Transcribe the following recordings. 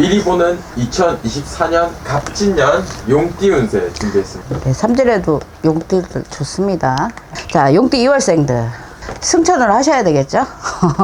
미리 보는 2024년 갑진년 용띠 운세 준비했습니다. 네, 삼질에도 용띠들 좋습니다. 자, 용띠 2월생들. 승천을 하셔야 되겠죠?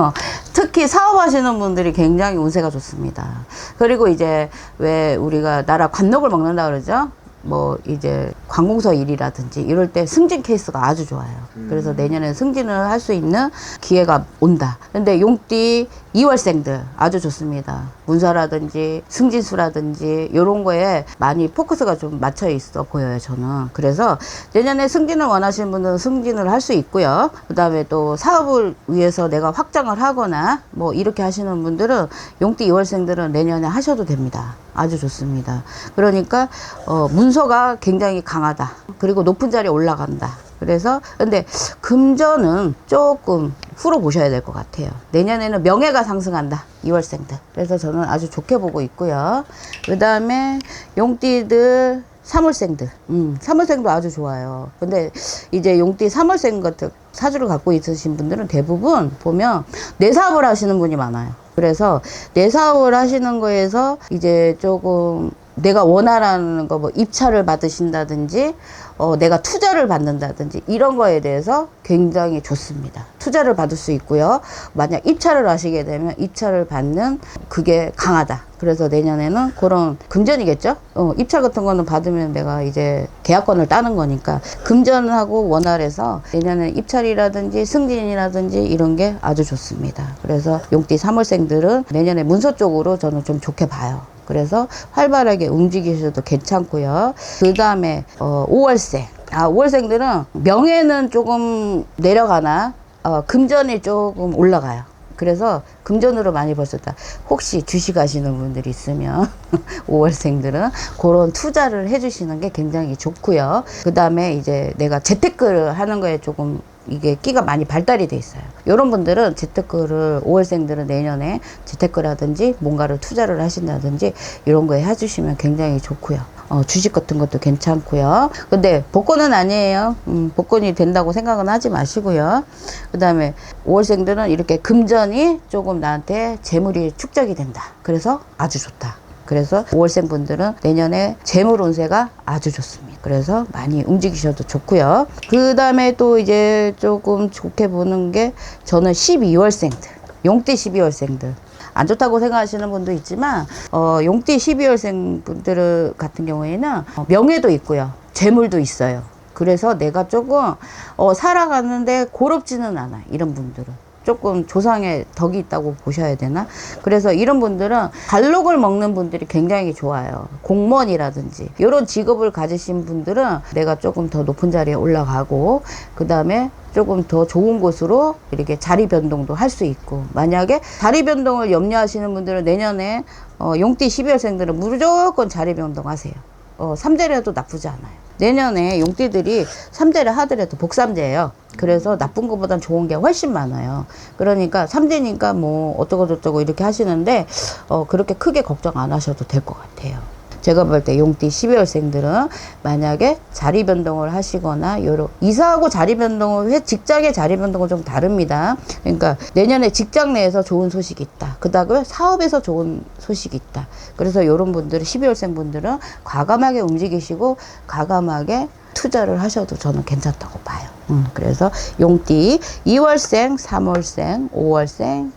특히 사업하시는 분들이 굉장히 운세가 좋습니다. 그리고 이제 왜 우리가 나라 관록을 먹는다 그러죠? 뭐 이제 관공서 일이라든지 이럴 때 승진 케이스가 아주 좋아요. 그래서 내년에 승진을 할 수 있는 기회가 온다. 근데 용띠 2월생들 아주 좋습니다. 문서라든지 승진수라든지 이런 거에 많이 포커스가 좀 맞춰 있어 보여요, 저는. 그래서 내년에 승진을 원하시는 분들은 승진을 할 수 있고요. 그 다음에 또 사업을 위해서 내가 확장을 하거나 뭐 이렇게 하시는 분들은 용띠 2월생들은 내년에 하셔도 됩니다. 아주 좋습니다. 그러니까 어, 문서가 굉장히 강하다. 그리고 높은 자리에 올라간다. 그래서 근데 금전은 조금 후로 보셔야 될 것 같아요. 내년에는 명예가 상승한다. 2월생들. 그래서 저는 아주 좋게 보고 있고요. 그 다음에 용띠들 3월생들. 음, 3월생도 아주 좋아요. 근데 이제 용띠 3월생 같은 사주를 갖고 있으신 분들은 대부분 보면 내 사업을 하시는 분이 많아요. 그래서 내 사업을 하시는 거에서 이제 조금 내가 원하라는 거 뭐 입찰을 받으신다든지 어, 내가 투자를 받는다든지 이런 거에 대해서 굉장히 좋습니다. 투자를 받을 수 있고요. 만약 입찰을 하시게 되면 입찰을 받는 그게 강하다. 그래서 내년에는 그런 금전이겠죠? 어, 입찰 같은 거는 받으면 내가 이제 계약권을 따는 거니까 금전하고 원활해서 내년에 입찰이라든지 승진이라든지 이런 게 아주 좋습니다. 그래서 용띠 3월생들은 내년에 문서 쪽으로 저는 좀 좋게 봐요. 그래서 활발하게 움직이셔도 괜찮고요. 그 다음에 어, 5월생. 아, 5월생들은 명예는 조금 내려가나 어, 금전이 조금 올라가요. 그래서 금전으로 많이 벌었다. 혹시 주식 하시는 분들이 있으면 5월생들은 그런 투자를 해주시는 게 굉장히 좋고요. 그 다음에 이제 내가 재테크를 하는 거에 조금 이게 끼가 많이 발달이 돼 있어요. 이런 분들은 재테크를 5월생들은 내년에 재테크라든지 뭔가를 투자를 하신다든지 이런 거에 해주시면 굉장히 좋고요. 어, 주식 같은 것도 괜찮고요. 근데 복권은 아니에요. 음, 복권이 된다고 생각은 하지 마시고요. 그 다음에 5월생들은 이렇게 금전이 조금 나한테 재물이 축적이 된다. 그래서 아주 좋다. 그래서 5월생 분들은 내년에 재물 운세가 아주 좋습니다. 그래서 많이 움직이셔도 좋고요. 그 다음에 또 이제 조금 좋게 보는 게 저는 12월생들, 용띠 12월생들. 안 좋다고 생각하시는 분도 있지만 어, 용띠 12월생 분들 같은 경우에는 어, 명예도 있고요. 재물도 있어요. 그래서 내가 조금 어, 살아가는데 고롭지는 않아. 이런 분들은. 조금 조상의 덕이 있다고 보셔야 되나? 그래서 이런 분들은 갈록을 먹는 분들이 굉장히 좋아요. 공무원이라든지 이런 직업을 가지신 분들은 내가 조금 더 높은 자리에 올라가고 그 다음에 조금 더 좋은 곳으로 이렇게 자리 변동도 할 수 있고 만약에 자리 변동을 염려하시는 분들은 내년에 어, 용띠 12월생들은 무조건 자리 변동하세요. 어, 삼재래도 나쁘지 않아요. 내년에 용띠들이 삼재를 하더라도 복삼재예요. 그래서 나쁜 것보단 좋은 게 훨씬 많아요. 그러니까 삼재니까 뭐 어쩌고 저쩌고 이렇게 하시는데 어, 그렇게 크게 걱정 안 하셔도 될 것 같아요. 제가 볼 때 용띠 12월생들은 만약에 자리 변동을 하시거나 요런 이사하고 자리 변동을 회 직장의 자리 변동은 좀 다릅니다. 그러니까 내년에 직장 내에서 좋은 소식이 있다. 그다음에 사업에서 좋은 소식이 있다. 그래서 요런 분들은 12월생 분들은 과감하게 움직이시고 과감하게 투자를 하셔도 저는 괜찮다고 봐요. 음, 그래서 용띠 2월생, 3월생, 5월생,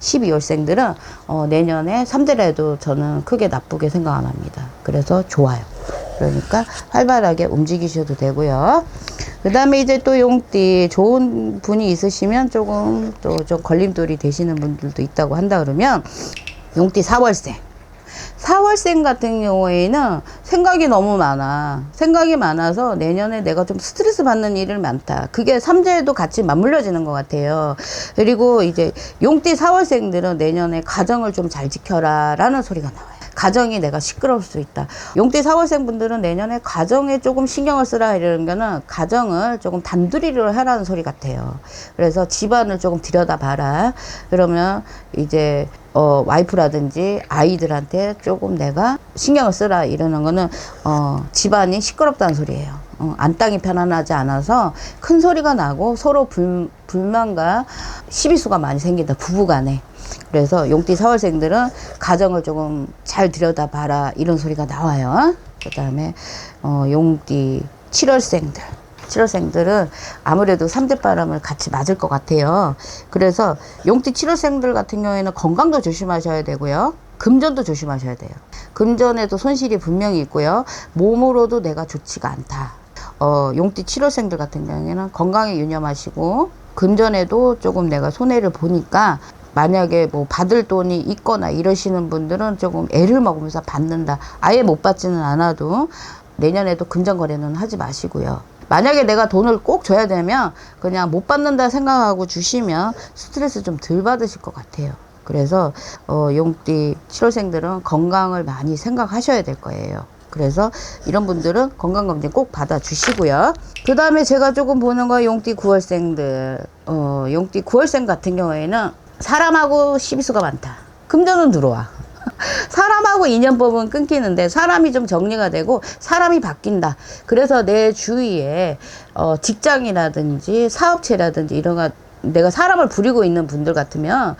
12월생들은 어, 내년에 3대라도 저는 크게 나쁘게 생각 안 합니다. 그래서 좋아요. 그러니까 활발하게 움직이셔도 되고요. 그 다음에 이제 또 용띠 좋은 분이 있으시면 조금 또 좀 걸림돌이 되시는 분들도 있다고 한다 그러면 용띠 4월생. 4월생 같은 경우에는 생각이 너무 많아. 생각이 많아서 내년에 내가 좀 스트레스 받는 일을 많다. 그게 삼재에도 같이 맞물려지는 것 같아요. 그리고 이제 용띠 4월생들은 내년에 가정을 좀 잘 지켜라 라는 소리가 나와요. 가정이 내가 시끄러울 수 있다. 용띠 4월생 분들은 내년에 가정에 조금 신경을 쓰라 이러는 거는 가정을 조금 단둘이로 하라는 소리 같아요. 그래서 집안을 조금 들여다봐라. 그러면 이제 어, 와이프라든지 아이들한테 조금 내가 신경을 쓰라 이러는 거는 어, 집안이 시끄럽다는 소리예요. 어, 안땅이 편안하지 않아서 큰 소리가 나고 서로 불, 불만과 시비수가 많이 생긴다 부부간에 그래서 용띠 4월생들은 가정을 조금 잘 들여다봐라 이런 소리가 나와요. 그 다음에 어, 용띠 7월생들. 7월생들은 아무래도 삼대바람을 같이 맞을 것 같아요. 그래서 용띠 7월생들 같은 경우에는 건강도 조심하셔야 되고요. 금전도 조심하셔야 돼요. 금전에도 손실이 분명히 있고요. 몸으로도 내가 좋지가 않다. 어, 용띠 7월생들 같은 경우에는 건강에 유념하시고 금전에도 조금 내가 손해를 보니까 만약에 뭐 받을 돈이 있거나 이러시는 분들은 조금 애를 먹으면서 받는다. 아예 못 받지는 않아도 내년에도 금전 거래는 하지 마시고요. 만약에 내가 돈을 꼭 줘야 되면 그냥 못 받는다 생각하고 주시면 스트레스 좀 덜 받으실 것 같아요. 그래서 어, 용띠 7월생들은 건강을 많이 생각하셔야 될 거예요. 그래서 이런 분들은 건강검진 꼭 받아주시고요. 그 다음에 제가 조금 보는 거 용띠 9월생들. 어, 용띠 9월생 같은 경우에는 사람하고 시비수가 많다. 금전은 들어와. 사람하고 인연법은 끊기는데 사람이 좀 정리가 되고 사람이 바뀐다. 그래서 내 주위에 어, 직장이라든지 사업체라든지 이런 거 내가 사람을 부리고 있는 분들 같으면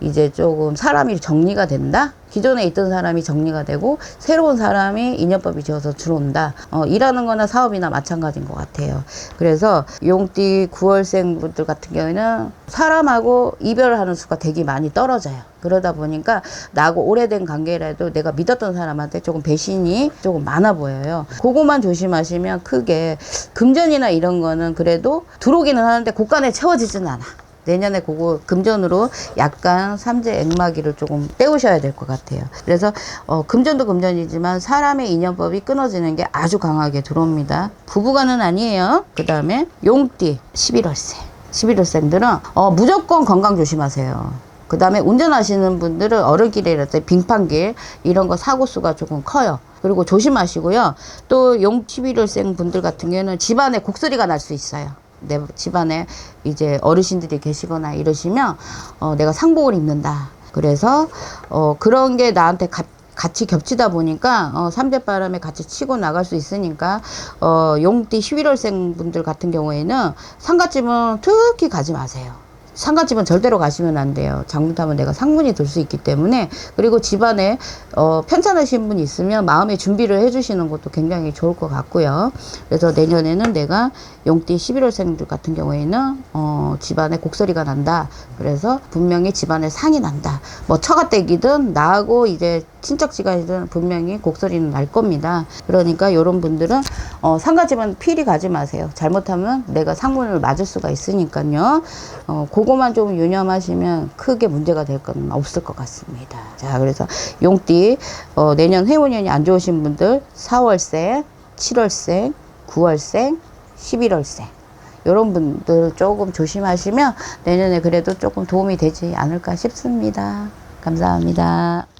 이제 조금 사람이 정리가 된다. 기존에 있던 사람이 정리가 되고 새로운 사람이 인연법이 지어서 들어온다. 어, 일하는 거나 사업이나 마찬가지인 것 같아요. 그래서 용띠 9월생 분들 같은 경우에는 사람하고 이별하는 수가 되게 많이 떨어져요. 그러다 보니까 나하고 오래된 관계라도 내가 믿었던 사람한테 조금 배신이 조금 많아 보여요. 그거만 조심하시면 크게 금전이나 이런 거는 그래도 들어오기는 하는데 곳간에 채워지지는 않아. 내년에 그거 금전으로 약간 삼재 액마기를 조금 떼우셔야 될 것 같아요. 그래서 어, 금전도 금전이지만 사람의 인연법이 끊어지는 게 아주 강하게 들어옵니다. 부부간은 아니에요. 그 다음에 용띠 11월생. 11월생들은 어, 무조건 건강 조심하세요. 그 다음에 운전하시는 분들은 어른길이라든지 빙판길 이런 거 사고 수가 조금 커요. 그리고 조심하시고요. 또 용 11월생 분들 같은 경우에는 집안에 곡소리가 날 수 있어요. 내 집안에 이제 어르신들이 계시거나 이러시면 어, 내가 상복을 입는다. 그래서 어, 그런 게 나한테 가, 같이 겹치다 보니까 어, 삼대바람에 같이 치고 나갈 수 있으니까 어, 용띠 11월생 분들 같은 경우에는 상갓집은 특히 가지 마세요. 상갓집은 절대로 가시면 안 돼요. 잘못하면 내가 상문이 들수 있기 때문에 그리고 집안에 어, 편찮으신 분이 있으면 마음의 준비를 해주시는 것도 굉장히 좋을 것 같고요. 그래서 내년에는 내가 용띠 11월생들 같은 경우에는 어, 집안에 곡소리가 난다. 그래서 분명히 집안에 상이 난다. 뭐 처가 댁이든 나하고 이제 친척 지간이든 분명히 곡소리는 날 겁니다. 그러니까 이런 분들은 어, 상가집은 필히 가지 마세요. 잘못하면 내가 상문을 맞을 수가 있으니까요. 어, 그거만 좀 유념하시면 크게 문제가 될 건 없을 것 같습니다. 자, 그래서 용띠 어, 내년 해운년이 안 좋으신 분들 4월생, 7월생, 9월생, 11월생 이런 분들 조금 조심하시면 내년에 그래도 조금 도움이 되지 않을까 싶습니다. 감사합니다.